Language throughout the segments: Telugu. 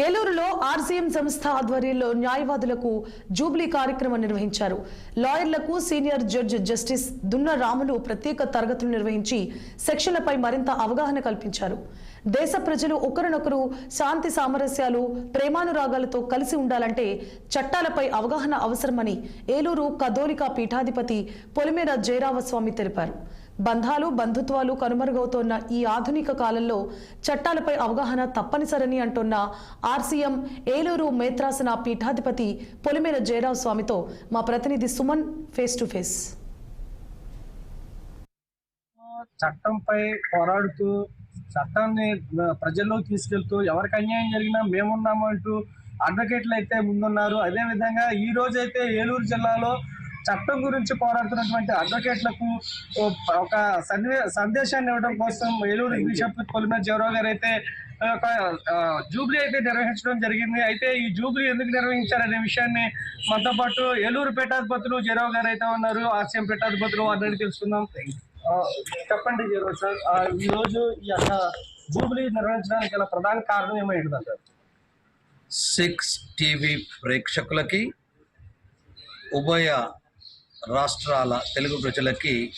ఏలూరులో ఆర్సీఎం సంస్థ ఆధ్వర్యంలో న్యాయవాదులకు జూబ్లీ కార్యక్రమం నిర్వహించారు. లాయర్లకు సీనియర్ జడ్జి జస్టిస్ దున్న రాములు ప్రత్యేక తరగతులు నిర్వహించి సెక్షన్లపై మరింత అవగాహన కల్పించారు. దేశ ప్రజలు ఒకరినొకరు శాంతి సామరస్యాలు ప్రేమానురాగాలతో కలిసి ఉండాలంటే చట్టాలపై అవగాహన అవసరమని ఏలూరు కదోలికా పీఠాధిపతి పొలిమేర జయరామస్వామి తెలిపారు. బంధాలు బంధుత్వాలు కనుమరుగవుతోన్న ఈ ఆధునిక కాలంలో చట్టాలపై అవగాహన తప్పనిసరని అంటున్న ఆర్సీఎం ఏలూరు మేత్రాసన పీఠాధిపతి పొలిమేర జయరావు స్వామితో మా ప్రతినిధి సుమన్ ఫేస్ టు ఫేస్ చట్టంపై పోరాడుతూ చట్టాన్ని ప్రజల్లోకి తీసుకెళ్తూ ఎవరికి అన్యాయం జరిగినా మేమున్నాము అంటూ అడ్వకేట్లు అయితే ముందున్నారు. అదే విధంగా ఈ రోజైతే ఏలూరు జిల్లాలో చట్టం గురించి పోరాడుతున్నటువంటి అడ్వకేట్లకు ఒక సందే సందేశాన్ని ఇవ్వడం కోసం ఏలూరు బిషప్ కొలిమేర జవరావు గారు అయితే ఒక జూబ్లీ అయితే నిర్వహించడం జరిగింది. అయితే ఈ జూబ్లీ ఎందుకు నిర్వహించారనే విషయాన్ని మనతో పాటు ఏలూరు పీఠాధిపతులు జయరావు గారు అయితే ఉన్నారు. ఆర్సీఎం పీఠాధిపతులు వారిని తెలుసుకుందాం. చెప్పండి జయరావు సార్. ఆ, ఈ రోజు ఈ యొక్క జూబ్లీ నిర్వహించడానికి గల ప్రధాన కారణం ఏమైంది సార్ సిక్స్ టీవీ ప్రేక్షకులకి ఉభయ రాష్ట్రాల తెలుగు ప్రజలకి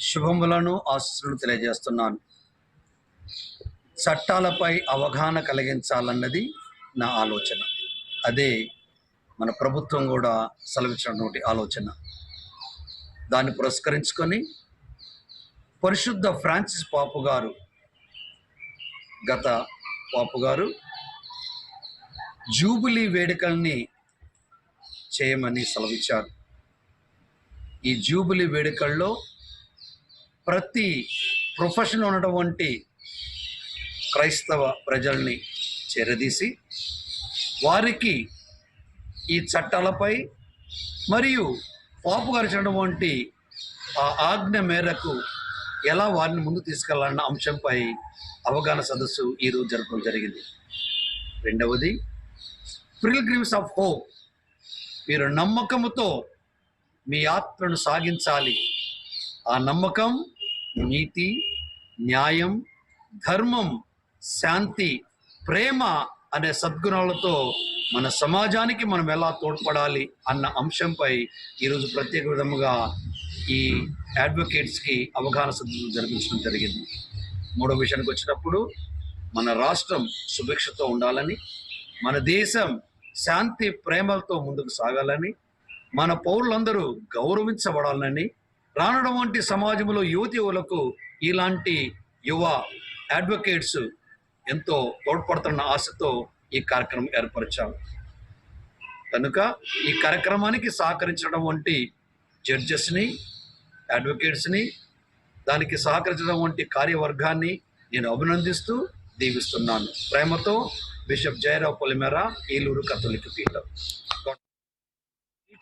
శుభములను ఆశీస్సులు తెలియజేస్తున్నాను. చట్టాలపై అవగాహన కలిగించాలన్నది నా ఆలోచన. అదే మన ప్రభుత్వం కూడా సెలవిచ్చినటువంటి ఆలోచన. దాన్ని పురస్కరించుకొని పరిశుద్ధ ఫ్రాన్సిస్ పాపు గారు గత పాపు గారు జూబిలీ వేడుకల్ని చేయమని సెలవిచ్చారు. ఈ జూబిలీ వేడుకల్లో ప్రతి ప్రొఫెషన్ ఉన్నటువంటి క్రైస్తవ ప్రజల్ని చేరదీసి వారికి ఈ చట్టాలపై మరియు పాపుగరిచినటువంటి ఆ ఆజ్ఞ మేరకు ఎలా వారిని ముందు తీసుకెళ్ళాలన్న అంశంపై అవగాహన సదస్సు ఈరోజు జరపడం జరిగింది. రెండవది పిల్గ్రిమ్స్ ఆఫ్ హోప్ మీరు నమ్మకముతో మీ యాత్రను సాగించాలి. ఆ నమ్మకం నీతి న్యాయం ధర్మం శాంతి ప్రేమ అనే సద్గుణాలతో మన సమాజానికి మనం ఎలా తోడ్పడాలి అన్న అంశంపై ఈరోజు ప్రత్యేక విధముగా ఈ అడ్వకేట్స్కి అవగాహన సదస్సులు జరిపించడం జరిగింది. మూడో విషయానికి వచ్చినప్పుడు మన రాష్ట్రం సుభిక్షతో ఉండాలని మన దేశం శాంతి ప్రేమలతో ముందుకు సాగాలని మన పౌరులందరూ గౌరవించబడాలని రానడం వంటి సమాజంలో యువతి యువలకు ఇలాంటి యువ అడ్వకేట్స్ ఎంతో తోడ్పడుతున్న ఆశతో ఈ కార్యక్రమం ఏర్పరిచాం. కనుక ఈ కార్యక్రమానికి సహకరించడం వంటి జడ్జెస్ని అడ్వకేట్స్ని దానికి సహకరించడం వంటి కార్యవర్గాన్ని నేను అభినందిస్తూ దీవిస్తున్నాను. ప్రేమతో బిషప్ జయరావు పొలిమేర ఏలూరు కథోలిక పీఠం.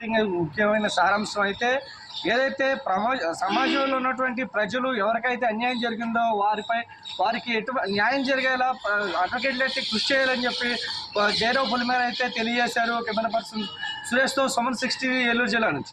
మీటింగ్ ముఖ్యమైన సారాంశం అయితే ఏదైతే సమాజంలో ఉన్నటువంటి ప్రజలు ఎవరికైతే అన్యాయం జరిగిందో వారిపై వారికి ఎటు న్యాయం జరిగేలా అడ్వకేట్లు అయితే కృషి చేయాలని చెప్పి ఆ, జయరావు పొలిమేర అయితే తెలియజేశారు. కెమెరా పర్సన్ సురేష్తో సుమన్ సిక్స్టీ ఏలూరు జిల్లా నుంచి.